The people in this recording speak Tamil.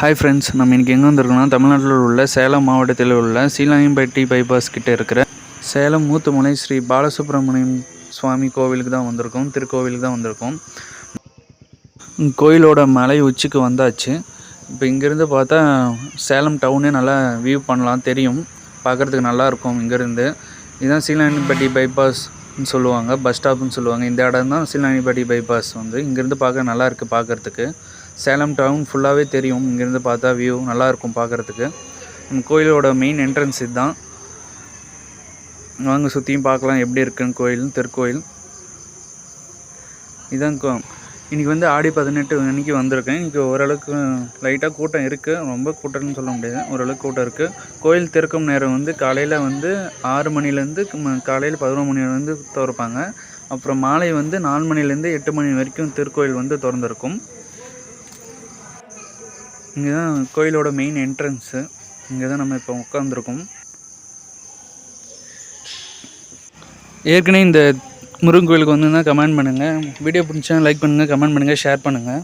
ஹாய் ஃப்ரெண்ட்ஸ் நம்ம இன்றைக்கி எங்கே வந்திருக்கோம்னா தமிழ்நாட்டில் உள்ள சேலம் மாவட்டத்தில் உள்ள சீலாயம்பட்டி பைபாஸ் கிட்டே இருக்கிற சேலம் மூத்துமலை ஸ்ரீ பாலசுப்ரமணியம் சுவாமி கோவிலுக்கு தான் வந்திருக்கோம் திருக்கோவிலுக்கு தான் வந்திருக்கோம். கோயிலோட மலை உச்சிக்கு வந்தாச்சு. இப்போ இங்கேருந்து பார்த்தா சேலம் டவுனே நல்லா வியூ பண்ணலாம் தெரியும். பார்க்குறதுக்கு நல்லாயிருக்கும் இங்கேருந்து. இதுதான் சீலாயம்பட்டி பைபாஸ்ன்னு சொல்லுவாங்க பஸ் ஸ்டாப்னு சொல்லுவாங்க. இந்த இடம் தான் சீலாயம்பட்டி பைபாஸ் வந்து. இங்கேருந்து பார்க்க நல்லா இருக்குது பார்க்குறதுக்கு. சேலம் டவுன் ஃபுல்லாகவே தெரியும். இங்கேருந்து பார்த்தா வியூ நல்லாயிருக்கும் பார்க்குறதுக்கு. நம்ம கோயிலோட மெயின் என்ட்ரன்ஸ் இதுதான். வாங்க சுற்றியும் பார்க்கலாம் எப்படி இருக்குன்னு கோயில் திருக்கோயில். இதான் கோ இன்றைக்கி வந்து ஆடி பதினெட்டு அன்றைக்கி வந்திருக்கேன். இன்றைக்கி ஓரளவுக்கு லைட்டாக கூட்டம் இருக்குது ரொம்ப கூட்டம்னு சொல்ல முடியாது. ஓரளவுக்கு கூட்டம் இருக்குது கோயில் திறக்கும் நேரம் வந்து காலையில் வந்து ஆறு மணிலேருந்து காலையில் பதினொரு மணிலேருந்து திறப்பாங்க. அப்புறம் மாலை வந்து நாலு மணிலேருந்து எட்டு மணி வரைக்கும் திருக்கோயில் வந்து திறந்திருக்கும். இங்கே தான் கோயிலோட மெயின் என்ட்ரன்ஸு இங்கே தான் நம்ம இப்போ உட்காந்துருக்கோம் ஏற்கனவே இந்த முருகன் கோயிலுக்கு வந்து கமெண்ட் பண்ணுங்கள் வீடியோ பிடிச்சா லைக் பண்ணுங்கள் கமெண்ட் பண்ணுங்கள் ஷேர் பண்ணுங்கள்